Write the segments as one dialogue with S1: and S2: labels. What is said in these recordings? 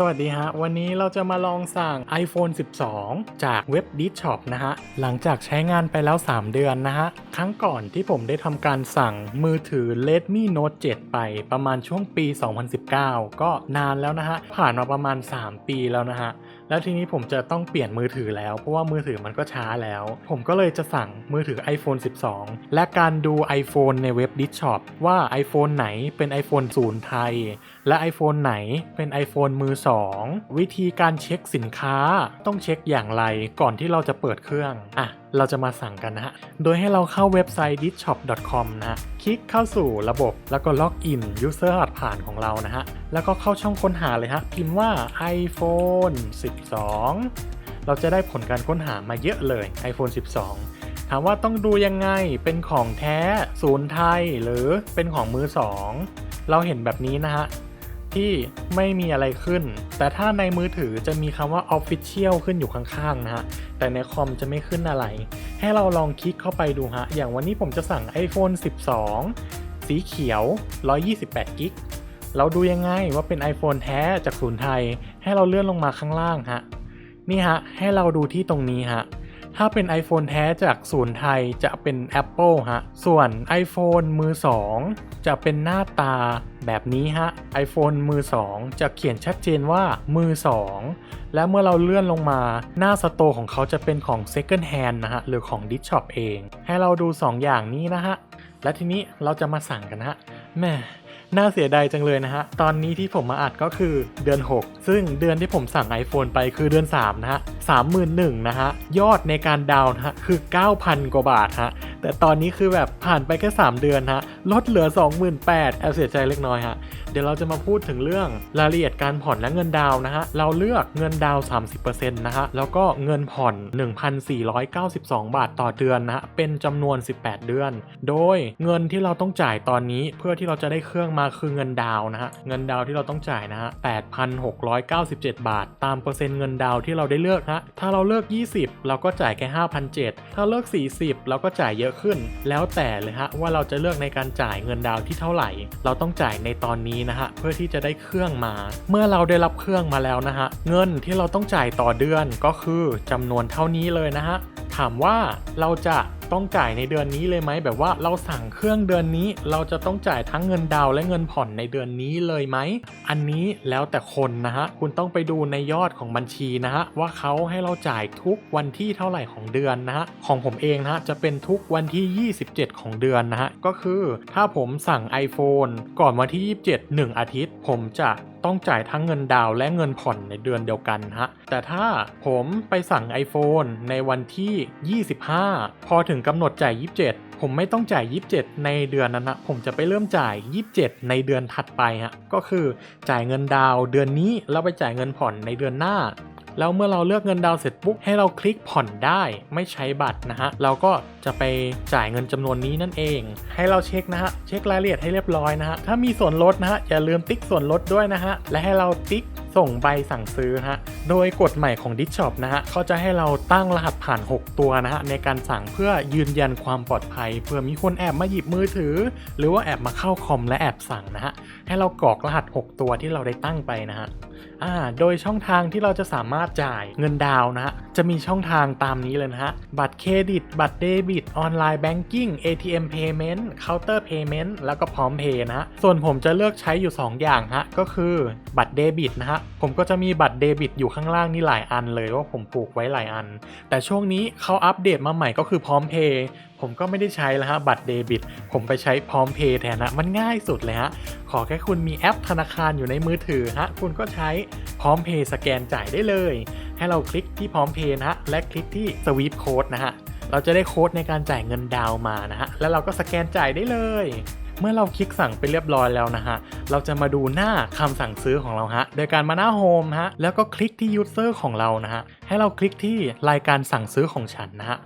S1: สวัสดีฮะ วันนี้เราจะมาลองสั่ง iPhone 12 จากเว็บ d i s Shop นะฮะ หลังจากใช้งานไปแล้ว 3 เดือนนะฮะ ครั้งก่อนที่ผมได้ทำการสั่งมือถือ Redmi Note 7 ไปประมาณช่วงปี 2019 ก็นานแล้วนะฮะ ผ่านมาประมาณ 3 ปีแล้วนะฮะ แล้วทีนี้ผมจะต้องเปลี่ยนมือถือแล้ว เพราะว่ามือถือมันก็ช้าแล้ว ผมก็เลยจะสั่งมือถือ iPhone 12 และการดู iPhone ในเว็บ d i s Shop ว่า iPhone ไหนเป็น iPhone 0ไทย และ iPhone ไหนเป็น iPhone มือ 2 วิธีการเช็คสินค้าต้องเช็คอย่างไรก่อนที่เราจะเปิดเครื่อง อะ เราจะมาสั่งกันนะฮะ โดยให้เราเข้าเว็บไซต์ ditshop.com นะฮะคลิกเข้าสู่ระบบแล้วก็ล็อกอิน user รหัสผ่านของเรานะฮะ แล้วก็เข้าช่องค้นหาเลยฮะ พิมพ์ว่า iPhone 12 เราจะได้ผลการค้นหามาเยอะเลย iPhone 12ถามว่าต้องดูยังไง เป็นของแท้ ศูนย์ไทย หรือเป็นของมือสอง เราเห็นแบบนี้นะฮะ ที่ไม่มีอะไรขึ้น แต่ถ้าในมือถือจะมีคำว่า Official ขึ้นอยู่ข้างๆนะฮะ แต่ในคอมจะไม่ขึ้นอะไร ให้เราลองคลิกเข้าไปดูฮะ อย่างวันนี้ผมจะสั่ง iPhone 12 สีเขียว 128กิกเราดูยังไงว่าเป็น iPhone แท้จากศูนย์ไทย ให้เราเลื่อนลงมาข้างล่างฮะ นี่ฮะ ให้เราดูที่ตรงนี้ฮะถ้าเป็น iPhone แท้จากศูนย์ไทยจะเป็น Apple ฮะ ส่วน iPhone มือ 2 จะเป็นหน้าตา แบบนี้ฮะ iPhone มือ 2 จะเขียนชัดเจนว่ามือ 2 และเมื่อเราเลื่อนลงมาหน้าสโตร์ของเขาจะเป็นของ Second Hand นะฮะ หรือของ d i s Shop เอง ให้เราดู 2 อย่างนี้นะฮะ และทีนี้เราจะมาสั่งกันฮะแหม่น่าเสียดายจังเลยนะฮะ ตอนนี้ที่ผมมาอัดก็คือเดือน 6 ซึ่งเดือนที่ผมสั่ง iPhone ไปคือเดือน 3 นะฮะ 31,000 นะฮะ ยอดในการดาวน์นะฮะ คือ 9,000 กว่าบาทฮะ แต่ตอนนี้คือแบบผ่านไปแค่ 3 เดือนฮะ ลดเหลือ 28,000แอบเสียใจเล็กน้อยฮะ เดี๋ยวเราจะมาพูดถึงเรื่องรายละเอียดการผ่อนและเงินดาวนะฮะ เราเลือกเงินดาวน์30%นะฮะ แล้วก็เงินผ่อน 1,492 บาทต่อเดือนนะฮะ เป็นจำนวน 18 เดือน โดยเงินที่เราต้องจ่ายตอนนี้เพื่อที่เราจะได้เครื่องมาคือเงินดาวนะฮะ เงินดาวที่เราต้องจ่ายนะฮะ 8,697 บาท ตามเปอร์เซ็นต์เงินดาวที่เราได้เลือกฮะ ถ้าเราเลือก 20 เราก็จ่ายแค่5,700ถ้าเลือก 40 เราก็จ่ายเยอะขึ้น แล้วแต่เลยฮะว่าเราจะเลือกในการจ่ายเงินดาวน์ที่เท่าไหร่ เราต้องจ่ายในตอนนี้นะฮะเพื่อที่จะได้เครื่องมา เมื่อเราได้รับเครื่องมาแล้วนะฮะเงินที่เราต้องจ่ายต่อเดือนก็คือจำนวนเท่านี้เลยนะฮะ ถามว่าเราจะต้องจ่ายในเดือนนี้เลยไหมแบบว่าเราสั่งเครื่องเดือนนี้เราจะต้องจ่ายทั้งเงินดาวและเงินผ่อนในเดือนนี้เลยไหมอันนี้แล้วแต่คนนะฮะคุณต้องไปดูในยอดของบัญชีนะฮะว่าเขาให้เราจ่ายทุกวันที่เท่าไหร่ของเดือนนะฮะของผมเองนะฮะจะเป็นทุกวันที่ 27 ของเดือนนะฮะก็คือถ้าผมสั่ง iPhone ก่อนวันที่ 27 1 อาทิตย์ ผมจะ ต้องจ่ายทั้งเงินดาวและเงินผ่อนในเดือนเดียวกันฮะ แต่ถ้าผมไปสั่ง iPhone ในวันที่ 25 พอถึงกำหนดจ่าย 27ผมไม่ต้องจ่าย 27 ในเดือนนั้นนะ ผมจะไปเริ่มจ่าย 27 ในเดือนถัดไปฮะ ก็คือจ่ายเงินดาวเดือนนี้ แล้วไปจ่ายเงินผ่อนในเดือนหน้า แล้วเมื่อเราเลือกเงินดาวเสร็จปุ๊บให้เราคลิกผ่อนได้ไม่ใช้บัตรนะฮะเราก็จะไปจ่ายเงินจำนวนนี้นั่นเอง ให้เราเช็คนะฮะเช็ครายละเอียดให้เรียบร้อยนะฮะถ้ามีส่วนลดนะฮะอย่าลืมติ๊กส่วนลดด้วยนะฮะและให้เราติ๊กส่งใบสั่งซื้อฮะ โดยกฎใหม่ของ d i s Shop นะฮะเขาจะให้เราตั้งรหัสผ่าน 6 ตัวนะฮะในการสั่งเพื่อยืนยันความปลอดภัยเผื่อมีคนแอบมาหยิบมือถือ หรือว่าแอบมาเข้าคอมและแอบสั่งนะฮะให้เรากรอกรหัส 6 ตัวที่เราได้ตั้งไปนะฮะ อ่าโดยช่องทางที่เราจะสามารถจ่ายเงินดาวนะฮะจะมีช่องทางตามนี้เลยนะฮะ บัตรเครดิต บัตรเดบิต ออนไลน์แบงกิ้ง ATM Payment Counter Payment แล้วก็พร้อมเพย์นะฮะ ส่วนผมจะเลือกใช้อยู่ 2 อย่างฮะ ก็คือบัตรเดบิตนะฮะ ผมก็จะมีบัตรเดบิตอยู่ข้างล่างนี่หลายอันเลยว่าผมผูกไว้หลายอัน แต่ช่วงนี้เขาอัปเดตมาใหม่ก็คือพร้อมเพย์ผมก็ไม่ได้ใช้แล้วฮะบัตรเดบิต ผมไปใช้พร้อมเพย์แทนนะมันง่ายสุดเลยฮะ อแค่คุณมีแอปธนาคารอยู่ในมือถือฮะคุณก็ใช้พร้อมเพย์สแกนจ่ายได้เลย ให้เราคลิกที่พร้อมเพย์นะฮะและคลิกที่สวีปโค้ดนะฮะเราจะได้โค้ดในการจ่ายเงินดาวมานะฮะแล้วเราก็สแกนจ่ายได้เลยเมื่อเราคลิกสั่งไปเรียบร้อยแล้วนะฮะ เราจะมาดูหน้าคำสั่งซื้อของเราฮะ โดยการมาหน้าโฮมฮะ แล้วก็คลิกที่ยูเซอร์ของเรานะฮะ ให้เราคลิกที่รายการสั่งซื้อของฉันนะฮะ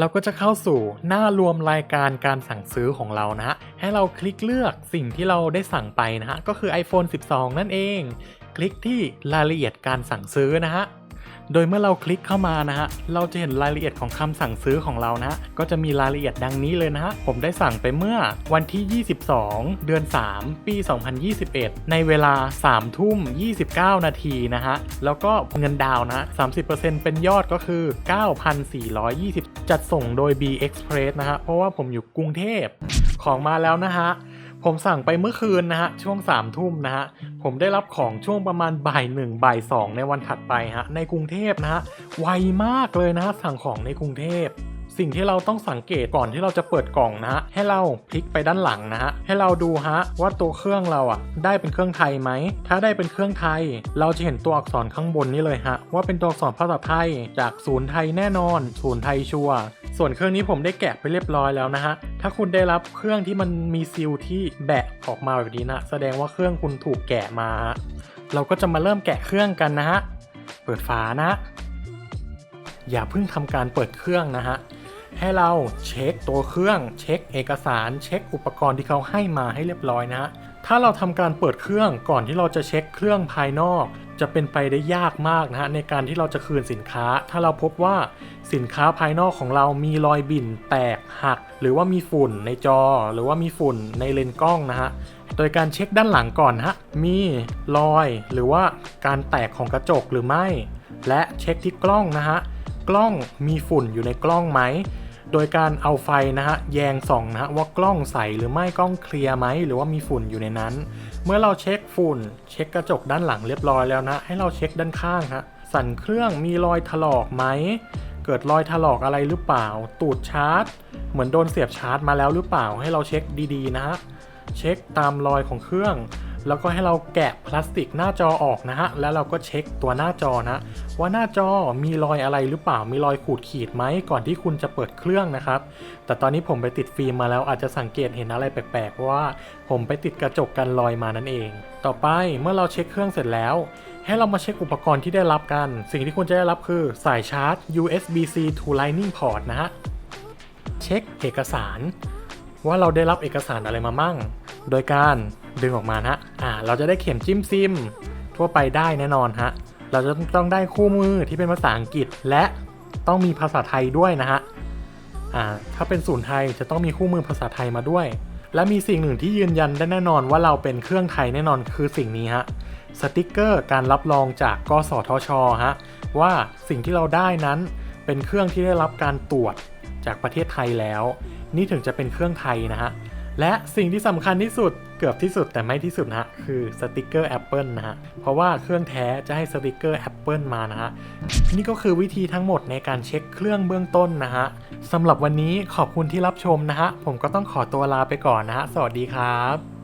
S1: เราก็จะเข้าสู่หน้ารวมรายการการสั่งซื้อของเรานะฮะ ให้เราคลิกเลือกสิ่งที่เราได้สั่งไปนะฮะ ก็คือ iPhone 12 นั่นเอง คลิกที่รายละเอียดการสั่งซื้อนะฮะ โดยเมื่อเราคลิกเข้ามานะฮะ เราจะเห็นรายละเอียดของคำสั่งซื้อของเรานะฮะก็จะมีรายละเอียดดังนี้เลยนะฮะ ผมได้สั่งไปเมื่อวันที่ 22 เดือน 3 ปี 2021 ในเวลา 3 ทุ่ม 29 นาทีนะฮะ แล้วก็เงินดาวนะ 30%เป็นยอดก็คือ 9,420 จัดส่งโดย B Express นะฮะ เพราะว่าผมอยู่กรุงเทพ ของมาแล้วนะฮะ ผมสั่งไปเมื่อคืนนะฮะช่วง3ามทุ่มนะฮะผมได้รับของช่วงประมาณบ่ายหนึ่งบ่ายสองในวันถัดไปฮะในกรุงเทพนะฮะไวมากเลยนะฮะสั่งของในกรุงเทพสิ่งที่เราต้องสังเกตก่อนที่เราจะเปิดกล่องนะฮะให้เราพลิกไปด้านหลังนะฮะให้เราดูฮะว่าตัวเครื่องเราอะ ได้เป็นเครื่องไทยไหมถ้าได้เป็นเครื่องไทย เราจะเห็นตัวอักษรข้างบนนี้เลยฮะว่าเป็นตัวอักษรภาษาไทย จากศูนย์ไทยแน่นอน ศูนย์ไทยชัวร์ ส่วนเครื่องนี้ผมได้แกะไปเรียบร้อยแล้วนะฮะ ถ้าคุณได้รับเครื่องที่มันมีซีลที่แบะออกมาแบบนี้นะแสดงว่าเครื่องคุณถูกแกะมาฮะเราก็จะมาเริ่มแกะเครื่องกันนะฮะ เปิดฝานะ อย่าเพิ่งทำการเปิดเครื่องนะฮะ ให้เราเช็คตัวเครื่อง เช็คเอกสาร เช็คอุปกรณ์ที่เขาให้มาให้เรียบร้อยนะฮะ ถ้าเราทำการเปิดเครื่องก่อนที่เราจะเช็คเครื่องภายนอก จะเป็นไปได้ยากมากนะฮะในการที่เราจะคืนสินค้า ถ้าเราพบว่าสินค้าภายนอกของเรามีรอยบิ่นแตกหัก หรือว่ามีฝุ่นในจอ หรือว่ามีฝุ่นในเลนส์กล้องนะฮะโดยการเช็คด้านหลังก่อนนะฮะมีรอยหรือว่าการแตกของกระจกหรือไม่ และเช็คที่กล้องนะฮะกล้องมีฝุ่นอยู่ในกล้องไหม โดยการเอาไฟนะฮะแยงส่องนะฮะว่ากล้องใสหรือไม่กล้องเคลียร์ไหมหรือว่ามีฝุ่นอยู่ในนั้น เมื่อเราเช็คฝุ่น เช็คกระจกด้านหลังเรียบร้อยแล้วนะ ให้เราเช็คด้านข้างฮะสั่นเครื่องมีรอยถลอกไหมเกิดรอยถลอกอะไรหรือเปล่า ตูดชาร์จ เหมือนโดนเสียบชาร์จมาแล้วหรือเปล่าให้เราเช็คดีๆนะฮะเช็คตามรอยของเครื่อง แล้วก็ให้เราแกะพลาสติกหน้าจอออกนะฮะ แล้วเราก็เช็คตัวหน้าจอนะ ว่าหน้าจอมีรอยอะไรหรือเปล่า มีรอยขูดขีดไหมก่อนที่คุณจะเปิดเครื่องนะครับ แต่ตอนนี้ผมไปติดฟิล์มมาแล้วอาจจะสังเกตเห็นอะไรแปลกๆว่าผมไปติดกระจกกันรอยมานั่นเอง ต่อไปเมื่อเราเช็คเครื่องเสร็จแล้ว ให้เรามาเช็คอุปกรณ์ที่ได้รับกัน สิ่งที่คุณจะได้รับคือสายชาร์จ USB-C to Lightning port นะฮะ เช็คเอกสาร ว่าเราได้รับเอกสารอะไรมามั่ง โดยการ ดึงออกมานะฮะ อ่า เราจะได้เข็มจิ้มซิม ทั่วไปได้แน่นอนฮะ เราจะต้องได้คู่มือที่เป็นภาษาอังกฤษและต้องมีภาษาไทยด้วยนะฮะ อ่า ถ้าเป็นศูนย์ไทยจะต้องมีคู่มือภาษาไทยมาด้วย และมีสิ่งหนึ่งที่ยืนยันได้แน่นอนว่าเราเป็นเครื่องไทยแน่นอนคือสิ่งนี้ฮะ สติกเกอร์การรับรองจากกสทช ฮะ ว่าสิ่งที่เราได้นั้นเป็นเครื่องที่ได้รับการตรวจจากประเทศไทยแล้ว นี่ถึงจะเป็นเครื่องไทยนะฮะ และสิ่งที่สำคัญที่สุดเกือบที่สุดแต่ไม่ที่สุดนะฮะคือสติกเกอร์ Apple นะฮะเพราะว่าเครื่องแท้จะให้สติกเกอร์ Apple มานะฮะนี่ก็คือวิธีทั้งหมดในการเช็คเครื่องเบื้องต้นนะฮะสำหรับวันนี้ขอบคุณที่รับชมนะฮะผมก็ต้องขอตัวลาไปก่อนนะฮะสวัสดีครับ